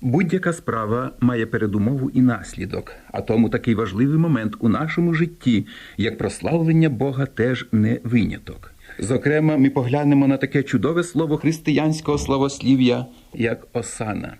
Будь-яка справа має передумову і наслідок, а тому такий важливий момент у нашому житті, як прославлення Бога, теж не виняток. Зокрема, ми поглянемо на таке чудове слово християнського славослів'я, як осана.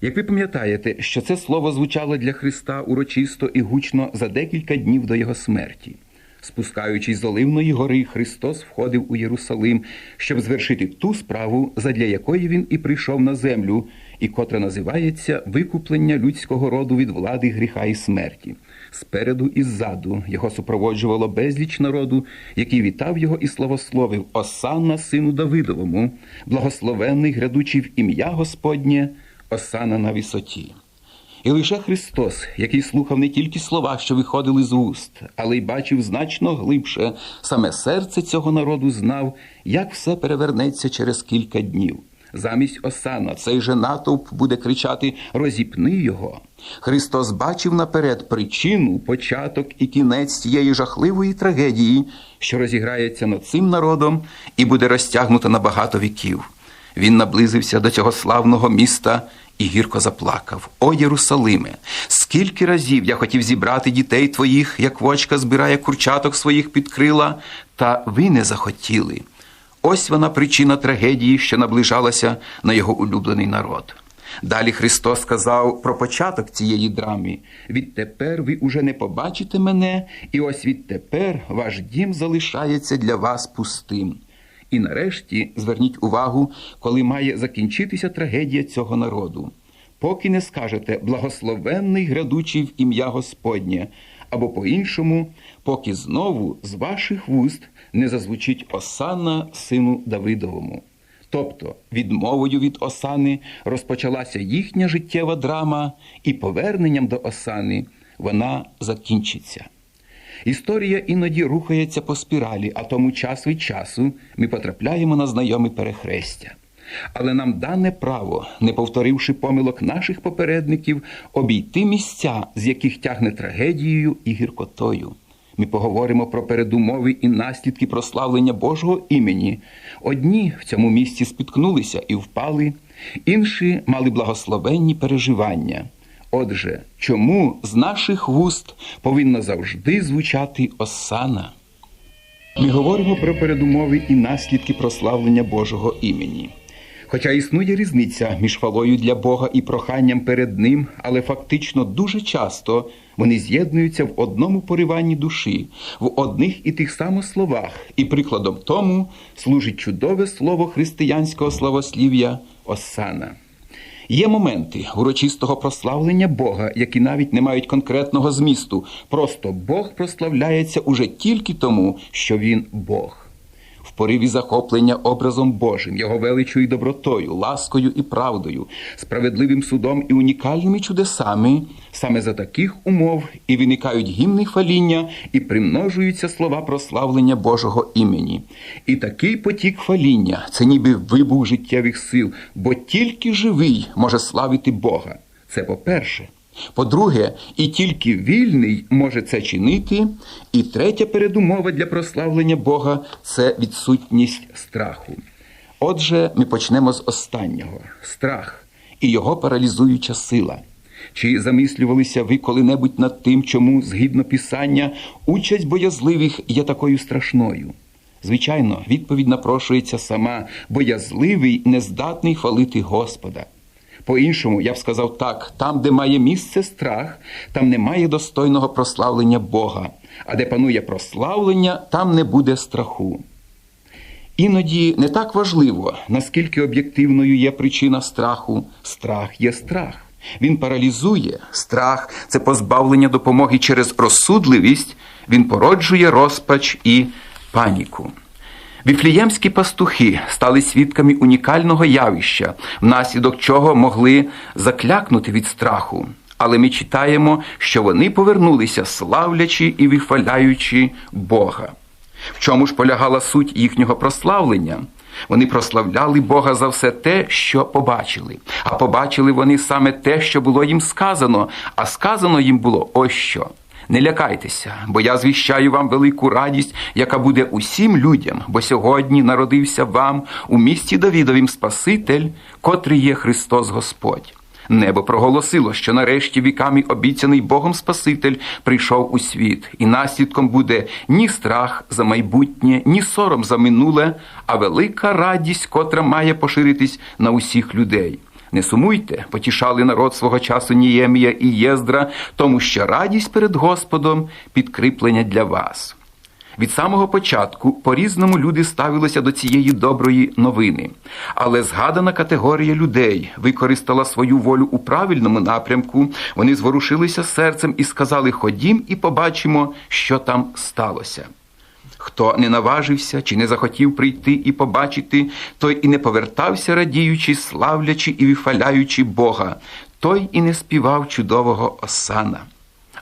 Як ви пам'ятаєте, що це слово звучало для Христа урочисто і гучно за декілька днів до його смерті. Спускаючись з Оливної гори, Христос входив у Єрусалим, щоб звершити ту справу, задля якої він і прийшов на землю, і котра називається викуплення людського роду від влади гріха і смерті. Спереду і ззаду його супроводжувало безліч народу, який вітав його і славословив Осанна сину Давидовому, благословенний грядучий в ім'я Господнє, Осана на висоті. І лише Христос, який слухав не тільки слова, що виходили з уст, але й бачив значно глибше, саме серце цього народу знав, як все перевернеться через кілька днів. Замість Осана цей же натовп буде кричати Розіпни його. Христос бачив наперед причину, початок і кінець цієї жахливої трагедії, що розіграється над цим народом і буде розтягнута на багато віків. Він наблизився до цього славного міста і гірко заплакав. О Єрусалиме, скільки разів я хотів зібрати дітей твоїх, як вочка збирає курчаток своїх під крила, та ви не захотіли. Ось вона причина трагедії, що наближалася на його улюблений народ. Далі Христос сказав про початок цієї драми. Відтепер ви уже не побачите мене, і ось відтепер ваш дім залишається для вас пустим. І нарешті зверніть увагу, коли має закінчитися трагедія цього народу. Поки не скажете благословенний грядучий в ім'я Господнє, або по-іншому, поки знову з ваших вуст не зазвучить Осана сину Давидовому. Тобто відмовою від Осани розпочалася їхня життєва драма, і поверненням до Осани вона закінчиться. Історія іноді рухається по спіралі, а тому час від часу ми потрапляємо на знайомі перехрестя. Але нам дане право, не повторивши помилок наших попередників, обійти місця, з яких тягне трагедією і гіркотою. Ми поговоримо про передумови і наслідки прославлення Божого імені. Одні в цьому місці спіткнулися і впали, інші мали благословенні переживання. Отже, чому з наших вуст повинна завжди звучати осана? Ми говоримо про передумови і наслідки прославлення Божого імені. Хоча існує різниця між хвалою для Бога і проханням перед Ним, але фактично дуже часто вони з'єднуються в одному пориванні душі, в одних і тих самих словах, і прикладом тому служить чудове слово християнського славослів'я Осана. Є моменти урочистого прославлення Бога, які навіть не мають конкретного змісту. Просто Бог прославляється уже тільки тому, що Він Бог. Пориві захоплення образом Божим, його величою і добротою, ласкою і правдою, справедливим судом і унікальними чудесами, саме за таких умов і виникають гімни хваління, і примножуються слова прославлення Божого імені. І такий потік хваління це ніби вибух життєвих сил, бо тільки живий може славити Бога. Це по-перше. По-друге, і тільки вільний може це чинити. І третя передумова для прославлення Бога це відсутність страху. Отже, ми почнемо з останнього страх і його паралізуюча сила. Чи замислювалися ви коли-небудь над тим, чому, згідно Писання, участь боязливих є такою страшною? Звичайно, відповідь напрошується сама боязливий, нездатний хвалити Господа. По-іншому, я б сказав так: там, де має місце страх, там немає достойного прославлення Бога, а де панує прославлення, там не буде страху. Іноді не так важливо, наскільки об'єктивною є причина страху. Страх є страх. Він паралізує страх, це позбавлення допомоги через розсудливість, він породжує розпач і паніку. Віфліємські пастухи стали свідками унікального явища, внаслідок чого могли заклякнути від страху. Але ми читаємо, що вони повернулися, славлячи і вихваляючи Бога. В чому ж полягала суть їхнього прославлення? Вони прославляли Бога за все те, що побачили. А побачили вони саме те, що було їм сказано, а сказано їм було ось що. Не лякайтеся, бо я звіщаю вам велику радість, яка буде усім людям, бо сьогодні народився вам у місті Давідовім Спаситель, котрий є Христос Господь. Небо проголосило, що нарешті віками обіцяний Богом Спаситель прийшов у світ, і наслідком буде ні страх за майбутнє, ні сором за минуле, а велика радість, котра має поширитись на усіх людей. Не сумуйте, потішали народ свого часу Ніємія і Єздра, тому що радість перед Господом підкріплення для вас. Від самого початку по-різному люди ставилися до цієї доброї новини, але згадана категорія людей використала свою волю у правильному напрямку. Вони зворушилися серцем і сказали: Ходім і побачимо, що там сталося. Хто не наважився чи не захотів прийти і побачити, той і не повертався, радіючи, славлячи і вихваляючи Бога, той і не співав чудового осана.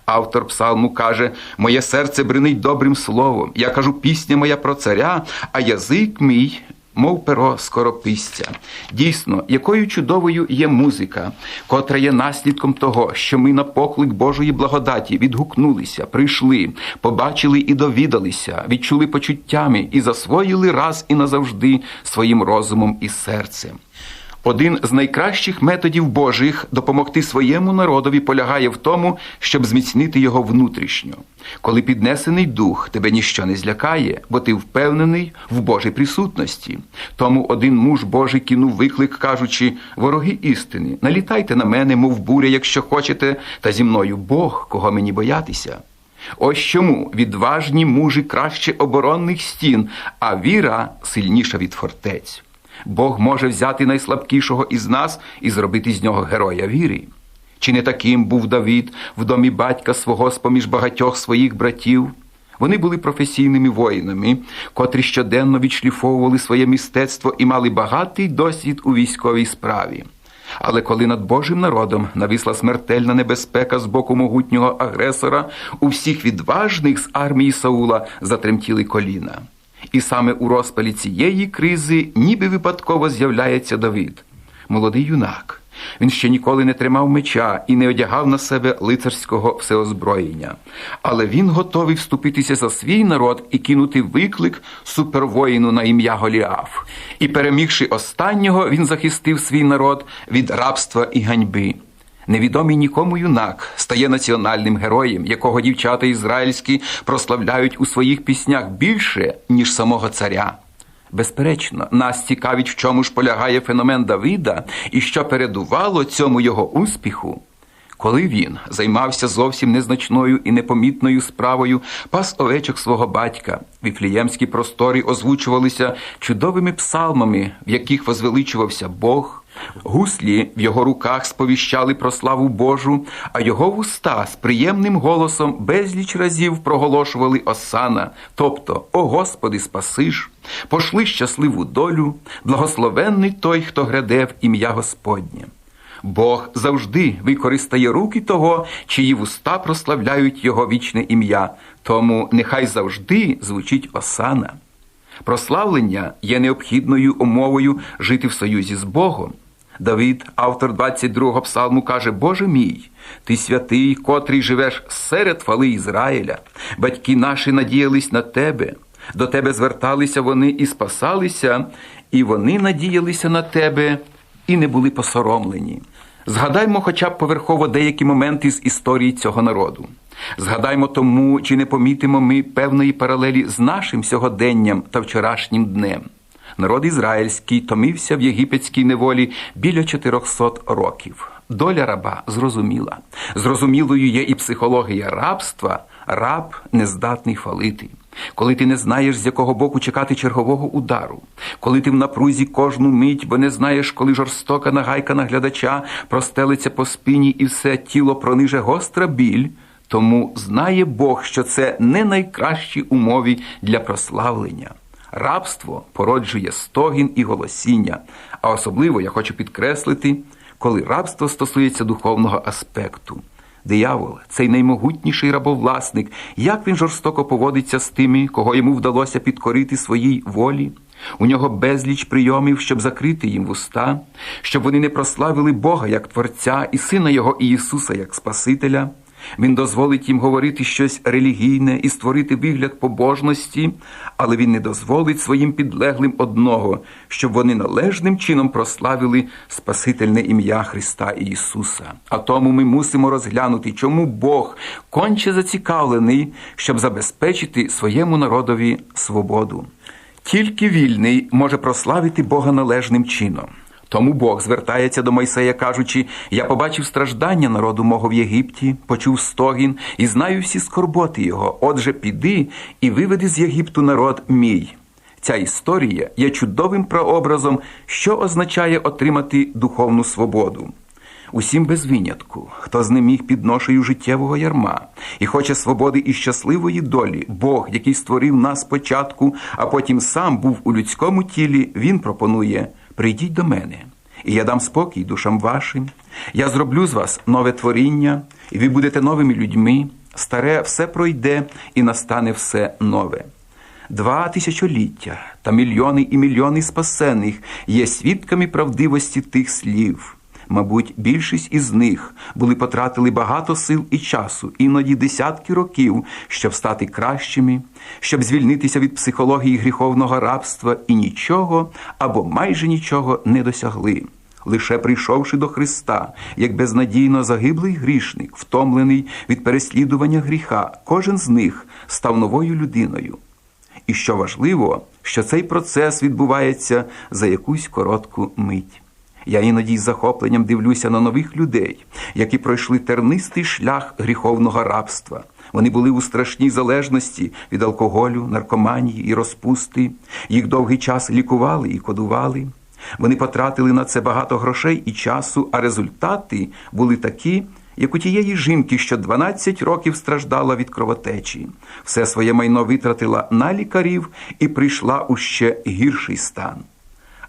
Автор псалму каже: Моє серце бринить добрим словом. Я кажу, пісня моя про царя, а язик мій. Мов перо скорописця. Дійсно, якою чудовою є музика, котра є наслідком того, що ми на поклик Божої благодаті відгукнулися, прийшли, побачили і довідалися, відчули почуттями і засвоїли раз і назавжди своїм розумом і серцем. Один з найкращих методів Божих допомогти своєму народові полягає в тому, щоб зміцнити його внутрішньо. Коли піднесений дух тебе ніщо не злякає, бо ти впевнений в Божій присутності. Тому один муж Божий кинув виклик, кажучи: вороги істини, налітайте на мене, мов буря, якщо хочете, та зі мною Бог, кого мені боятися. Ось чому відважні мужі краще оборонних стін, а віра сильніша від фортець. Бог може взяти найслабкішого із нас і зробити з нього героя віри. Чи не таким був Давід в домі батька свого з поміж багатьох своїх братів? Вони були професійними воїнами, котрі щоденно відшліфовували своє мистецтво і мали багатий досвід у військовій справі. Але коли над Божим народом нависла смертельна небезпека з боку могутнього агресора, у всіх відважних з армії Саула затремтіли коліна. І саме у розпалі цієї кризи ніби випадково з'являється Давид, молодий юнак. Він ще ніколи не тримав меча і не одягав на себе лицарського всеозброєння. Але він готовий вступитися за свій народ і кинути виклик супервоїну на ім'я Голіаф. І, перемігши останнього, він захистив свій народ від рабства і ганьби. Невідомий нікому юнак стає національним героєм, якого дівчата ізраїльські прославляють у своїх піснях більше, ніж самого царя. Безперечно, нас цікавить, в чому ж полягає феномен Давида і що передувало цьому його успіху. Коли він займався зовсім незначною і непомітною справою пас овечок свого батька, віфліємські простори озвучувалися чудовими псалмами, в яких возвеличувався Бог. Гуслі в його руках сповіщали про славу Божу, а його вуста з приємним голосом безліч разів проголошували осана, тобто О Господи, спасиш, пошли щасливу долю, благословенний той, хто гряде в ім'я Господнє. Бог завжди використає руки того, чиї вуста прославляють Його вічне ім'я, тому нехай завжди звучить осана. Прославлення є необхідною умовою жити в союзі з Богом. Давид, автор 22-го псалму, каже: Боже мій, ти святий, котрий живеш серед хвали Ізраїля. Батьки наші надіялись на тебе, до тебе зверталися вони і спасалися, і вони надіялися на тебе і не були посоромлені. Згадаймо хоча б поверхово деякі моменти з історії цього народу. Згадаймо тому, чи не помітимо ми певної паралелі з нашим сьогоденням та вчорашнім днем. Народ ізраїльський томився в єгипетській неволі біля 400 років. Доля раба зрозуміла. Зрозумілою є і психологія рабства, раб нездатний хвалити. Коли ти не знаєш, з якого боку чекати чергового удару, коли ти в напрузі кожну мить, бо не знаєш, коли жорстока нагайка наглядача простелиться по спині і все тіло прониже гостра біль, тому знає Бог, що це не найкращі умови для прославлення. Рабство породжує стогін і голосіння, а особливо я хочу підкреслити, коли рабство стосується духовного аспекту. Диявол, цей наймогутніший рабовласник, як він жорстоко поводиться з тими, кого йому вдалося підкорити своїй волі. У нього безліч прийомів, щоб закрити їм вуста, щоб вони не прославили Бога як Творця і Сина Його Ісуса як Спасителя. Він дозволить їм говорити щось релігійне і створити вигляд побожності, але він не дозволить своїм підлеглим одного, щоб вони належним чином прославили Спасительне ім'я Христа Ісуса. А тому ми мусимо розглянути, чому Бог конче зацікавлений, щоб забезпечити своєму народові свободу. Тільки вільний може прославити Бога належним чином. Тому Бог звертається до Мойсея, кажучи: Я побачив страждання народу мого в Єгипті, почув стогін і знаю всі скорботи його. Отже, піди і виведи з Єгипту народ мій. Ця історія є чудовим прообразом, що означає отримати духовну свободу. Усім без винятку, хто знеміг під ношею життєвого ярма і хоче свободи і щасливої долі, Бог, який створив нас спочатку, а потім сам був у людському тілі, він пропонує прийдіть до мене, і я дам спокій душам вашим. Я зроблю з вас нове творіння, і ви будете новими людьми. Старе все пройде і настане все нове. Два тисячоліття та мільйони і мільйони спасених є свідками правдивості тих слів. Мабуть, більшість із них були потратили багато сил і часу, іноді десятки років, щоб стати кращими, щоб звільнитися від психології гріховного рабства і нічого або майже нічого не досягли. Лише прийшовши до Христа, як безнадійно загиблий грішник, втомлений від переслідування гріха, кожен з них став новою людиною. І що важливо, що цей процес відбувається за якусь коротку мить. Я іноді з захопленням дивлюся на нових людей, які пройшли тернистий шлях гріховного рабства. Вони були у страшній залежності від алкоголю, наркоманії і розпусти. Їх довгий час лікували і кодували. Вони потратили на це багато грошей і часу, а результати були такі, як у тієї жінки, що 12 років страждала від кровотечі, все своє майно витратила на лікарів і прийшла у ще гірший стан.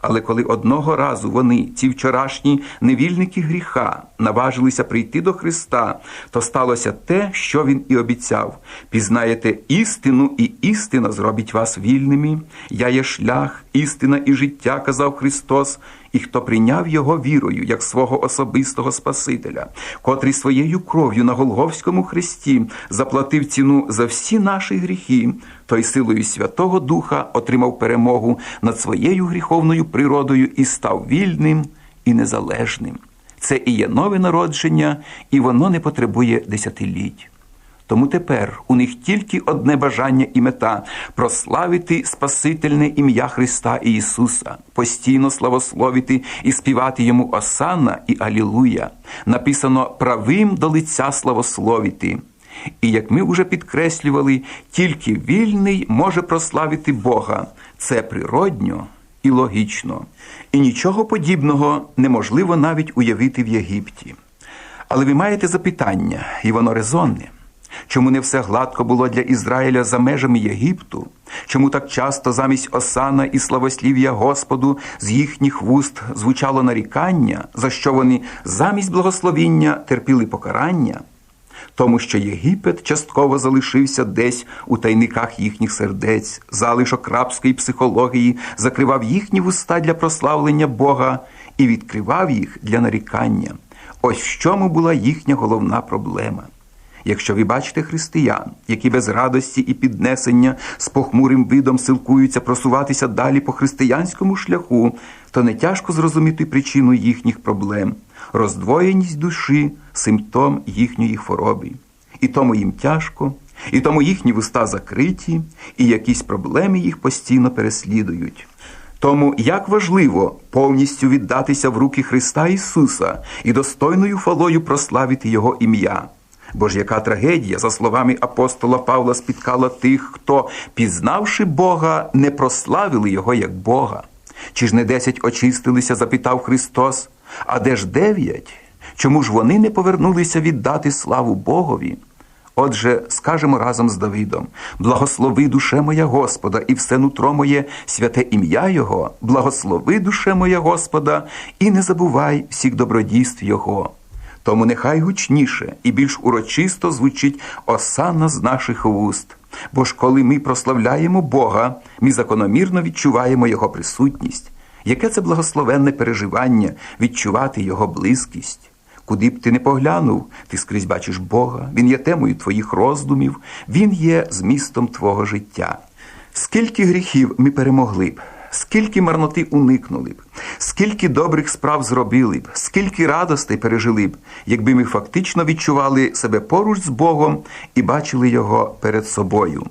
Але коли одного разу вони, ці вчорашні невільники гріха, наважилися прийти до Христа, то сталося те, що Він і обіцяв. Пізнаєте істину, і істина зробить вас вільними. Я є шлях, істина і життя, казав Христос, і хто прийняв його вірою як свого особистого Спасителя, котрий своєю кров'ю на Голговському хресті заплатив ціну за всі наші гріхи, той силою Святого Духа отримав перемогу над своєю гріховною природою і став вільним і незалежним. Це і є нове народження, і воно не потребує десятиліть. Тому тепер у них тільки одне бажання і мета прославити Спасительне ім'я Христа і Ісуса, постійно славословити і співати йому Осанна і Алілуя. Написано правим до лиця славословити. І як ми вже підкреслювали, тільки вільний може прославити Бога. Це природньо і логічно. І нічого подібного неможливо навіть уявити в Єгипті. Але ви маєте запитання, і воно резонне. Чому не все гладко було для Ізраїля за межами Єгипту? Чому так часто замість осана і славослів'я Господу з їхніх вуст звучало нарікання, за що вони замість благословіння терпіли покарання? Тому що Єгипет частково залишився десь у тайниках їхніх сердець, залишок рабської психології закривав їхні вуста для прославлення Бога і відкривав їх для нарікання. Ось в чому була їхня головна проблема. Якщо ви бачите християн, які без радості і піднесення з похмурим видом силкуються просуватися далі по християнському шляху, то не тяжко зрозуміти причину їхніх проблем, роздвоєність душі, симптом їхньої хвороби. І тому їм тяжко, і тому їхні вуста закриті, і якісь проблеми їх постійно переслідують. Тому як важливо повністю віддатися в руки Христа Ісуса і достойною фалою прославити Його ім'я. Бо ж яка трагедія, за словами апостола Павла, спіткала тих, хто, пізнавши Бога, не прославили Його як Бога. Чи ж не десять очистилися, запитав Христос, а де ж дев'ять? Чому ж вони не повернулися віддати славу Богові? Отже, скажемо разом з Давидом: благослови душе моя Господа, і все нутро моє святе ім'я Його, благослови душе моя Господа, і не забувай всіх добродійств Його. Тому нехай гучніше і більш урочисто звучить осана з наших вуст. Бо ж коли ми прославляємо Бога, ми закономірно відчуваємо Його присутність. Яке це благословенне переживання відчувати Його близькість? Куди б ти не поглянув, ти скрізь бачиш Бога, Він є темою твоїх роздумів, Він є змістом твого життя. Скільки гріхів ми перемогли б, скільки марноти уникнули б, скільки добрих справ зробили б, скільки радостей пережили б, якби ми фактично відчували себе поруч з Богом і бачили Його перед собою.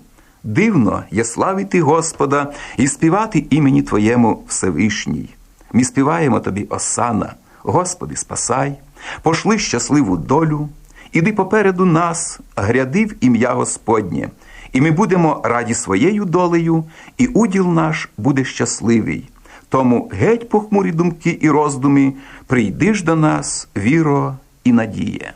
Дивно є славити Господа і співати імені Твоєму Всевишній. Ми співаємо тобі, Осана, Господи, спасай, пошли щасливу долю, іди попереду нас, гряди в ім'я Господнє, і ми будемо раді своєю долею, і уділ наш буде щасливий. Тому геть похмурі думки і роздуми, прийди ж до нас, віро і надія.